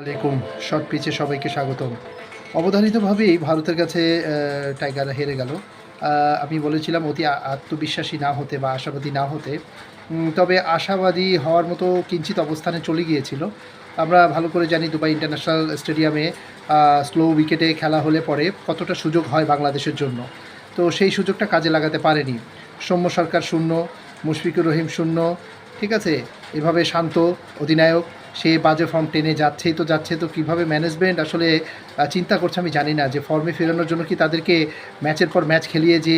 আলাইকুম। শর্ট পিচে সবাইকে স্বাগতম। অবধারিতভাবেই ভারতের কাছে টাইগার হেরে গেল। আমি বলেছিলাম অতি আত্মবিশ্বাসী না হতে বা আশাবাদী না হতে। তবে আশাবাদী হওয়ার মতো কিঞ্চিত অবস্থানে চলে গিয়েছিল। আমরা ভালো করে জানি দুবাই ইন্টারন্যাশনাল স্টেডিয়ামে স্লো উইকেটে খেলা হলে পরে কতটা সুযোগ হয় বাংলাদেশের জন্য। তো সেই সুযোগটা কাজে লাগাতে পারেনি। সৌম্য সরকার শূন্য, মুশফিকুর রহিম শূন্য, ঠিক আছে? এভাবে শান্ত অধিনায়ক সে বাজে ফর্ম টেনে যাচ্ছেই তো যাচ্ছে তো কীভাবে ম্যানেজমেন্ট আসলে চিন্তা করছে আমি জানি না যে ফর্মে ফেরানোর জন্য কি তাদেরকে ম্যাচের পর ম্যাচ খেলিয়ে যে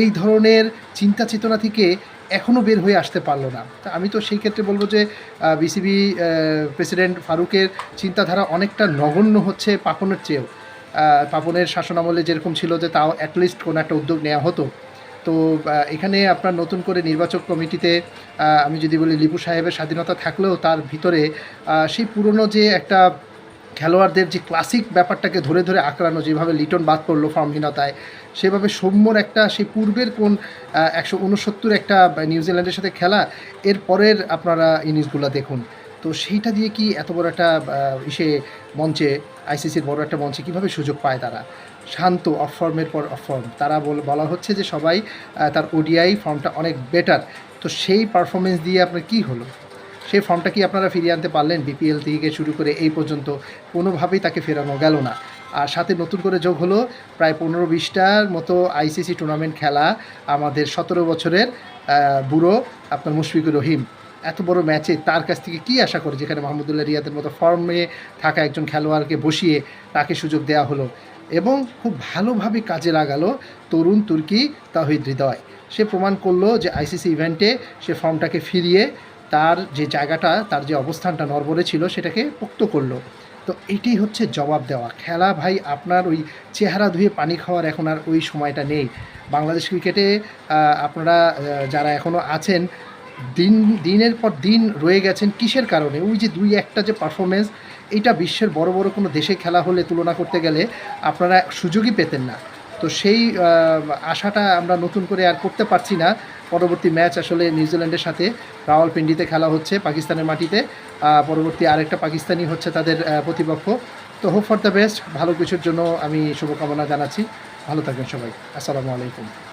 এই ধরনের চিন্তা চেতনা থেকে এখনও বের হয়ে আসতে পারল না। তা আমি তো সেই ক্ষেত্রে বলব যে বিসিবি প্রেসিডেন্ট ফারুকের চিন্তাধারা অনেকটা নগণ্য হচ্ছে পাপনের চেয়েও। পাপনের শাসনামলে যেরকম ছিল যে তাও অ্যাটলিস্ট কোনো একটা উদ্যোগ নেওয়া হতো। তো এখানে আপনার নতুন করে নির্বাচক কমিটিতে আমি যদি বলি লিপু সাহেবের স্বাধীনতা থাকলেও তার ভিতরে সেই পুরনো যে একটা খেলোয়াড়দের যে ক্লাসিক ব্যাপারটাকে ধরে ধরে আঁকড়ানো, যেভাবে লিটন বাদ পড়ল ফর্মহীনতায়, সেভাবে সৌম্যর একটা, সেই পূর্বের কোন একশো উনসত্তর একটা নিউজিল্যান্ডের সাথে খেলা, এর পরের আপনারা ইনিংসগুলো দেখুন। তো সেইটা দিয়ে কি এত বড় একটা ইসে মঞ্চে, আইসিসির বড় একটা মঞ্চে কীভাবে সুযোগ পায় তারা? শান্ত অফ ফর্মের পর অফ ফর্ম তারা বল- হচ্ছে যে সবাই তার ওডিআই ফর্মটা অনেক বেটার তো সেই পারফরমেন্স দিয়ে আপনার কি হলো? সেই ফর্মটা কি আপনারা ফিরিয়ে আনতে পারলেন? বিপিএল থেকে শুরু করে এই পর্যন্ত কোনোভাবেই তাকে ফেরানো গেল না। আর সাথে নতুন করে যোগ হলো প্রায় পনেরো বিশটার মতো আইসিসি টুর্নামেন্ট খেলা আমাদের সতেরো বছরের বুড়ো আপনার মুশফিকুর রহিম। এত বড় ম্যাচে তার কাছ থেকে কি আশা করে? যেখানে মাহমুদুল্লাহ রিয়াদের মতো ফর্মে থাকা একজন খেলোয়াড়কে বসিয়ে তাকে সুযোগ দেওয়া হলো। এবং খুব ভালোভাবে কাজে লাগালো তরুণ তুর্কি তাহিদ হৃদয়। সে প্রমাণ করল যে আইসিসি ইভেন্টে সে ফর্মটাকে ফিরিয়ে তার যে জায়গাটা, তার যে অবস্থানটা নরবরে ছিল, সেটাকে পোক্ত করল। তো এটি হচ্ছে জবাব দেওয়া। খেলা ভাই, আপনার ওই চেহারা ধুয়ে পানি খাওয়ার এখন আর ওই সময়টা নেই। বাংলাদেশ ক্রিকেটে আপনারা যারা এখনও আছেন, দিন, দিনের পর দিন রয়ে গেছেন কিসের কারণে? ওই যে দুই একটা যে পারফরমেন্স এইটা বিশ্বের বড় বড় কোনো দেশে খেলা হলে তুলনা করতে গেলে আপনারা সুযোগই পেতেন না। তো সেই আশাটা আমরা নতুন করে আর করতে পারছি না। পরবর্তী ম্যাচ আসলে নিউজিল্যান্ডের সাথে রাওয়ালপিন্ডিতে খেলা হচ্ছে পাকিস্তানের মাটিতে। পরবর্তী আরেকটা পাকিস্তানি হচ্ছে তাদের প্রতিপক্ষ। তো হোপ ফর দ্য বেস্ট ভালো কিছুর জন্য আমি শুভকামনা জানাচ্ছি। ভালো থাকবেন সবাই। আসসালামু আলাইকুম।